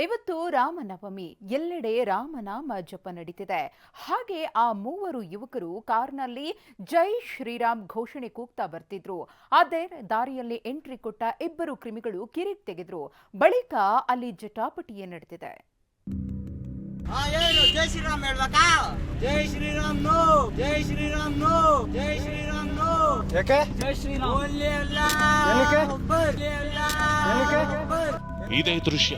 ಇವತ್ತು ರಾಮನವಮಿ ಎಲ್ಲೆಡೆ ರಾಮನಾಮ ಜಪ ನಡೀತಿದೆ. ಹಾಗೆ ಆ ಮೂವರು ಯುವಕರು ಕಾರ್ನಲ್ಲಿ ಜೈ ಶ್ರೀರಾಮ್ ಘೋಷಣೆ ಕೂಗ್ತಾ ಬರ್ತಿದ್ರು. ಅದೇ ದಾರಿಯಲ್ಲಿ ಎಂಟ್ರಿ ಕೊಟ್ಟ ಇಬ್ಬರು ಕ್ರಿಮಿಗಳು ಕಿರಿಕ್ ತೆಗೆದ್ರು. ಬಳಿಕ ಅಲ್ಲಿ ಜಟಾಪಟಿಯೇ ನಡೆದಿದೆ. ಜೈ ಶ್ರೀರಾಮ್ ಹೇಳ್ಬೇಕಾ? ಜೈ ಶ್ರೀರಾಮ್ ನೋ ಜೈ ಶ್ರೀರಾಮ್ ನೋ ಜೈ ಶ್ರೀರಾಮ್ ನೋ. ಯಾಕೆ? ಜೈ ಶ್ರೀರಾಮ್. ಒಲ್ಲೆ ಏನಕ್ಕೆ? ಒಬ್ಬರೇ ಏನಕ್ಕೆ? ಒಬ್ಬರೇ. ಇದೇ ದೃಶ್ಯ.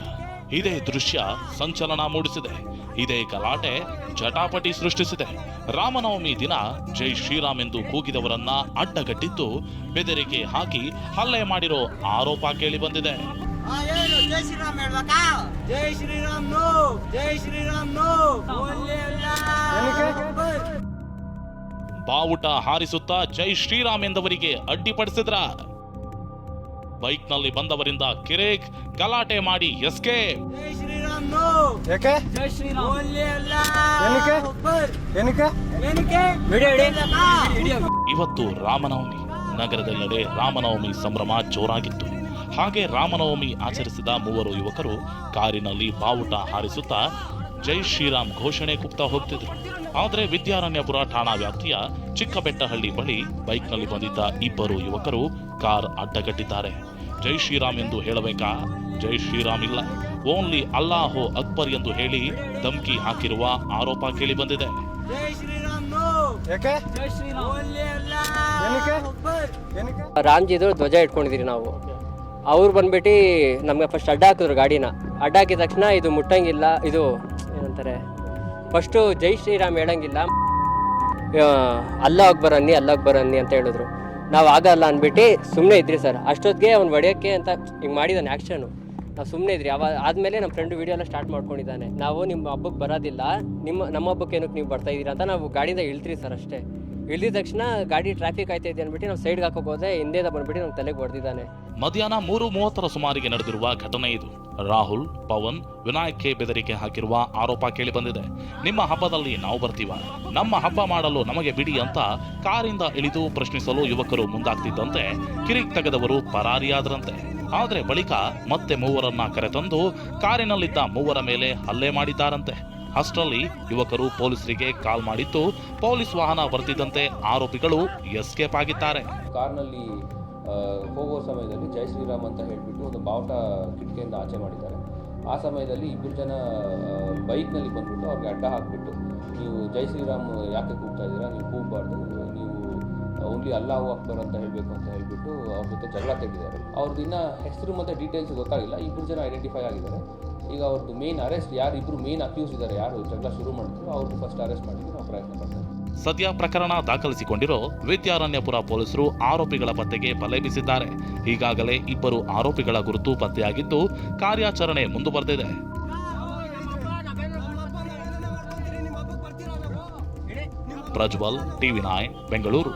ಇದೇ ದೃಶ್ಯ ಸಂಚಲನ ಮೂಡಿಸಿದೆ. ಇದೇ ಗಲಾಟೆ ಜಟಾಪಟಿ ಸೃಷ್ಟಿಸಿದೆ. ರಾಮನವಮಿ ದಿನ ಜೈ ಶ್ರೀರಾಮ್ ಎಂದು ಕೂಗಿದವರನ್ನ ಅಡ್ಡಗಟ್ಟಿದ್ದು ಬೆದರಿಕೆ ಹಾಕಿ ಹಲ್ಲೆ ಮಾಡಿರೋ ಆರೋಪ ಕೇಳಿ ಬಂದಿದೆ. ಹಾ ಏನು? ಜೈ ಶ್ರೀರಾಮ್ ಹೇಳ್ಬೇಕಾ? ಜೈ ಶ್ರೀರಾಮ್ ನೋ ಜೈ ಶ್ರೀರಾಮ್ ನೋ. ಒಲ್ಲೆ ಅಲ್ಲ. ಏನಕ್ಕೆ? ಒಬ್ಬರೇ. ಬಾವುಟ ಹಾರಿಸುತ್ತಾ ಜೈ ಶ್ರೀರಾಮ್ ಎಂದವರಿಗೆ ಅಡ್ಡಿಪಡಿಸಿದ್ರ? ಬೈಕ್ನಲ್ಲಿ ಬಂದವರಿಂದ ಕಿರೇಕ್ ಗಲಾಟೆ ಮಾಡಿ ಎಸ್ಕೆ ಇವತ್ತು ರಾಮನವಮಿ. ನಗರದೆಲ್ಲೆಡೆ ರಾಮನವಮಿ ಸಂಭ್ರಮ ಜೋರಾಗಿತ್ತು. ಹಾಗೆ ರಾಮನವಮಿ ಆಚರಿಸಿದ ಮೂವರು ಯುವಕರು ಕಾರಿನಲ್ಲಿ ಬಾವುಟ ಹಾರಿಸುತ್ತಾ ಜೈ ಶ್ರೀರಾಮ್ ಘೋಷಣೆ ಕೂಗ್ತಾ ಹೋಗ್ತಿದ್ರು. ಆದರೆ ವಿದ್ಯಾರಣ್ಯಪುರ ಠಾಣಾ ವ್ಯಾಪ್ತಿಯ ಚಿಕ್ಕಬೆಟ್ಟಹಳ್ಳಿ ಬಳಿ ಬೈಕ್ನಲ್ಲಿ ಬಂದಿದ್ದ ಇಬ್ಬರು ಯುವಕರು ಕಾರ್ ಅಡ್ಡಗಟ್ಟಿದ್ದಾರೆ. ಜೈ ಶ್ರೀರಾಮ್ ಎಂದು ಹೇಳಬೇಕಾ? ಜೈ ಶ್ರೀರಾಮ್ ಇಲ್ಲ. ಓನ್ಲಿ ಅಲ್ಲಾಹೋ ಅಕ್ಬರ್ ಎಂದು ಹೇಳಿ ಧಮ್ಕಿ ಹಾಕಿರುವ ಆರೋಪ ಕೇಳಿ ಬಂದಿದೆ. ಜೈ ಶ್ರೀರಾಮ್ ನೋ. ಯಾಕೆ? ಜೈ ಶ್ರೀರಾಮ್. ಒಲ್ಲೆ ಅಲ್ಲ ಏನಕ್ಕೆ? ಒಬ್ಬರೇ. ಏನಕ್ಕೆ? ಧ್ವಜ ಇಟ್ಕೊಂಡಿದ್ದೀರಿ ನಾವು. ಅವ್ರು ಬಂದ್ಬಿಟ್ಟು ನಮಗೆ ಫಸ್ಟ್ ಅಡ್ಡ ಹಾಕಿದ್ರು ಗಾಡಿನ. ಅಡ್ಡ ಹಾಕಿದ ತಕ್ಷಣ ಇದು ಮುಟ್ಟಂಗಿಲ್ಲ. ಇದು ಏನಂತಾರೆ? ಫಸ್ಟು ಜೈ ಶ್ರೀರಾಮ್ ಹೇಳಂಗಿಲ್ಲ. ಅಲ್ಲ ಬರನ್ನಿ, ಅಲ್ಲ ಅಕ್ಬರ್ ಅನ್ನಿ ಅಂತ ಹೇಳಿದ್ರು. ನಾವು ಆಗಲ್ಲ ಅಂದ್ಬಿಟ್ಟು ಸುಮ್ಮನೆ ಇದ್ರಿ ಸರ್. ಅಷ್ಟೊತ್ತಿಗೆ ಅವ್ನು ಹೊಡೆಯೋಕ್ಕೆ ಅಂತ ಹಿಂಗೆ ಮಾಡಿದಾನೆ ಆ್ಯಕ್ಷನು ನಾವು ಸುಮ್ಮನೆ ಇದ್ರಿ. ಅವ ಆದಮೇಲೆ ನಮ್ಮ ಫ್ರೆಂಡು ವೀಡಿಯೋ ಎಲ್ಲ ಸ್ಟಾರ್ಟ್ ಮಾಡ್ಕೊಂಡಿದ್ದಾನೆ. ನಾವು ನಿಮ್ಮ ಹಬ್ಬಕ್ಕೆ ಬರೋದಿಲ್ಲ. ನಿಮ್ಮ, ನಮ್ಮ ಹಬ್ಬಕ್ಕೆ ಏನಕ್ಕೆ ನೀವು ಬರ್ತಾ ಇದ್ದೀರಾ ಅಂತ ನಾವು ಗಾಡಿಯಿಂದ ಇಳ್ತೀರಿ ಸರ್ ಅಷ್ಟೇ. ಇಳಿದ ತಕ್ಷಣ ಗಾಡಿ ಟ್ರಾಫಿಕ್ ಆಯ್ತಾ ಇದೆ ಅಂದ್ಬಿಟ್ಟು ನಾವು ಸೈಡ್ಗೆ ಹಾಕೋಕೆ ಹೋದ್ರೆ ಹಿಂದೆದ ಬಂದ್ಬಿಟ್ಟು ನಮ್ಮ ತಲೆಗೆ ಹೊಡೆದಿದ್ದಾನೆ. ಮಧ್ಯಾಹ್ನ ಮೂರು ಮೂವತ್ತರ ಸುಮಾರಿಗೆ ನಡೆದಿರುವ ಘಟನೆ ಇದು. ರಾಹುಲ್, ಪವನ್ ವಿನಾಯಕ್ಗೆ ಬೆದರಿಕೆ ಹಾಕಿರುವ ಆರೋಪ ಕೇಳಿ ಬಂದಿದೆ. ನಿಮ್ಮ ಹಬ್ಬದಲ್ಲಿ ನಾವು ಬರ್ತೀವ. ನಮ್ಮ ಹಬ್ಬ ಮಾಡಲು ನಮಗೆ ಬಿಡಿ ಅಂತ ಕಾರಿಂದ ಇಳಿದು ಪ್ರಶ್ನಿಸಲು ಯುವಕರು ಮುಂದಾಗ್ತಿದ್ದಂತೆ ಕಿರಿಕ್ ತೆಗೆದವರು ಪರಾರಿಯಾದರಂತೆ ಆದರೆ ಬಳಿಕ ಮತ್ತೆ ಮೂವರನ್ನ ಕರೆತಂದು ಕಾರಿನಲ್ಲಿದ್ದ ಮೂವರ ಮೇಲೆ ಹಲ್ಲೆ ಮಾಡಿದ್ದಾರಂತೆ. ಅಷ್ಟರಲ್ಲಿ ಯುವಕರು ಪೊಲೀಸರಿಗೆ ಕಾಲ್ ಮಾಡಿದ್ದು, ಪೊಲೀಸ್ ವಾಹನ ಬರ್ತಿದ್ದಂತೆ ಆರೋಪಿಗಳು ಎಸ್ಕೇಪ್ ಆಗಿದ್ದಾರೆ. ಕಾರ್ನಲ್ಲಿ ಹೋಗೋ ಸಮಯದಲ್ಲಿ ಜೈ ಶ್ರೀರಾಮ್ ಅಂತ ಹೇಳಿಬಿಟ್ಟು ಒಂದು ಬಾವುಟ ಕಿಟಕಿಯಿಂದ ಆಚೆ ಮಾಡಿದ್ದಾರೆ. ಆ ಸಮಯದಲ್ಲಿ ಇಬ್ಬರು ಜನ ಬೈಕ್ನಲ್ಲಿ ಬಂದ್ಬಿಟ್ಟು ಅವ್ರಿಗೆ ಅಡ್ಡ ಹಾಕ್ಬಿಟ್ಟು, ನೀವು ಜೈ ಶ್ರೀರಾಮ್ ಯಾಕೆ ಕೂಗ್ತಾ ಇದ್ದೀರಾ? ನೀವು ಕೂಗಬಾರ್ದು. ನೀವು, ಓನ್ಲಿ ಅಲ್ಲಾಹು ಅಕ್ಬರ್ ಅಂತ ಹೇಳಬೇಕು ಅಂತ ಹೇಳಿಬಿಟ್ಟು ಅವ್ರ ಜೊತೆ ಜಗಳ ತೆಗೆದಿದ್ದಾರೆ. ಅವ್ರದ್ದು ಇನ್ನೂ ಹೆಸರು ಮತ್ತು ಡೀಟೇಲ್ಸ್ ಗೊತ್ತಾಗಿಲ್ಲ. ಇಬ್ಬರು ಜನ ಐಡೆಂಟಿಫೈ ಆಗಿದ್ದಾರೆ. ಈಗ ಅವ್ರದ್ದು ಮೇನ್ ಅರೆಸ್ಟ್ ಯಾರು ಇಬ್ಬರು ಮೇನ್ ಅಕ್ಯೂಸ್ ಇದ್ದಾರೆ ಯಾರು ಜಗಳ ಶುರು ಮಾಡಿದ್ರು ಅವ್ರದ್ದು ಫಸ್ಟ್ ಅರೆಸ್ಟ್ ಮಾಡಿದ್ರು, ನಾವು ಪ್ರಯತ್ನ ಪಡ್ತೀವಿ. ಸದ್ಯ ಪ್ರಕರಣ ದಾಖಲಿಸಿಕೊಂಡಿರೋ ವಿದ್ಯಾರಣ್ಯಪುರ ಪೊಲೀಸರು ಆರೋಪಿಗಳ ಪತ್ತೆಗೆ ಬಲೆ ಬೀಸಿದ್ದಾರೆ. ಈಗಾಗಲೇ ಇಬ್ಬರು ಆರೋಪಿಗಳ ಗುರುತು ಪತ್ತೆಯಾಗಿದ್ದು, ಕಾರ್ಯಾಚರಣೆ ಮುಂದುವರೆದಿದೆ. Prajwal, TV nine, Bengaluru.